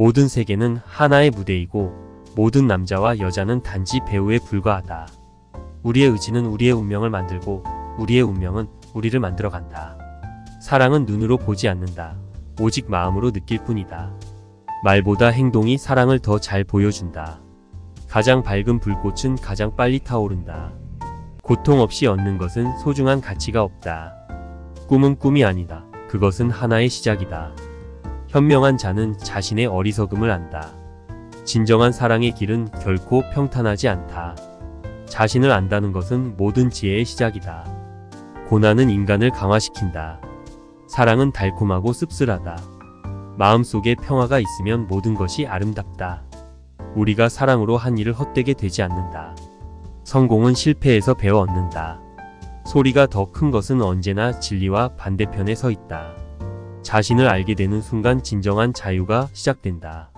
모든 세계는 하나의 무대이고 모든 남자와 여자는 단지 배우에 불과하다. 우리의 의지는 우리의 운명을 만들고 우리의 운명은 우리를 만들어 간다. 사랑은 눈으로 보지 않는다. 오직 마음으로 느낄 뿐이다. 말보다 행동이 사랑을 더 잘 보여준다. 가장 밝은 불꽃은 가장 빨리 타오른다. 고통 없이 얻는 것은 소중한 가치가 없다. 꿈은 꿈이 아니다. 그것은 하나의 시작이다. 현명한 자는 자신의 어리석음을 안다. 진정한 사랑의 길은 결코 평탄하지 않다. 자신을 안다는 것은 모든 지혜의 시작이다. 고난은 인간을 강화시킨다. 사랑은 달콤하고 씁쓸하다. 마음속에 평화가 있으면 모든 것이 아름답다. 우리가 사랑으로 한 일을 헛되게 되지 않는다. 성공은 실패에서 배워 얻는다. 소리가 더 큰 것은 언제나 진리와 반대편에 서 있다. 자신을 알게 되는 순간 진정한 자유가 시작된다.